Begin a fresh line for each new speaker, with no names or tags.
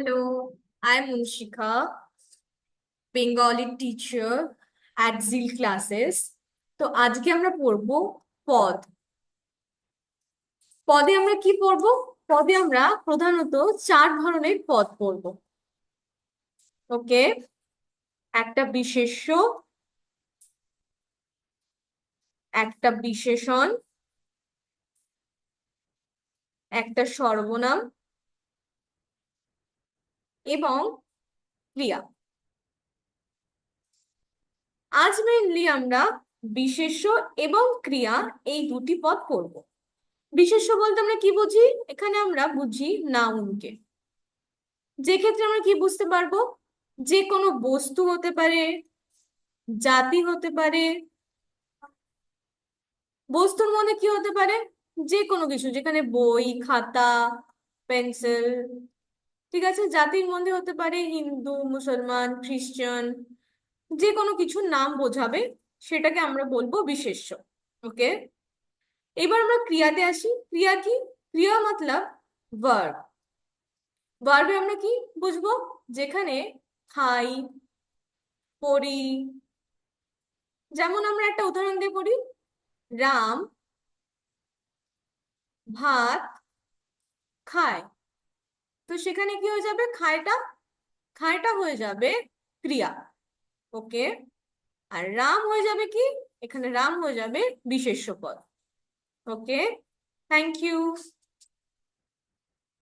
Hello, I'm Munshika, Bengali teacher at ZIL classes. তো আজকে আমরা পড়ব পদ। পদে আমরা কি পড়ব? পদে আমরা প্রধানত চার ধরনের পদ পড়ব। ওকে একটা বিশেষ্য একটা বিশেষণ একটা সর্বনাম এবং ক্রিয়া। আজ মেইনলি আমরা বিশেষ্য এবং ক্রিয়া এই দুটি পদ পড়ব বিশেষ্য বলতে আমরা কি বুঝি? এখানে আমরা বুঝি নাউনকে। যে ক্ষেত্রে আমরা কি বুঝতে পারব? যে কোনো বস্তু হতে পারে, জাতি হতে পারে, বস্তুর মধ্যে কি হতে পারে? যে কোনো কিছু, যেখানে বই, খাতা, পেন্সিল ঠিক আছে? জাতির মধ্যে হতে পারে হিন্দু, মুসলমান খ্রিস্টান যে কোনো কিছুর নাম বোঝাবে, সেটাকে আমরা বলব বিশেষ্য। ওকে? এবার আমরা ক্রিয়াতে আসি। ক্রিয়া কি? ক্রিয়া মতলব ভার্ব ভার্বে আমরা কি বুঝব? যেখানে খাই, পড়ি, যেমন আমরা একটা উদাহরণ দিয়ে পড়ি, রাম ভাত খায়। তো সেখানে কি হয়ে যাবে? খায়টা খায়টা হয়ে যাবে ক্রিয়া। ওকে? আর রাম হয়ে যাবে কি? এখানে রাম হয়ে যাবে বিশেষ্য পদ ওকে? Thank you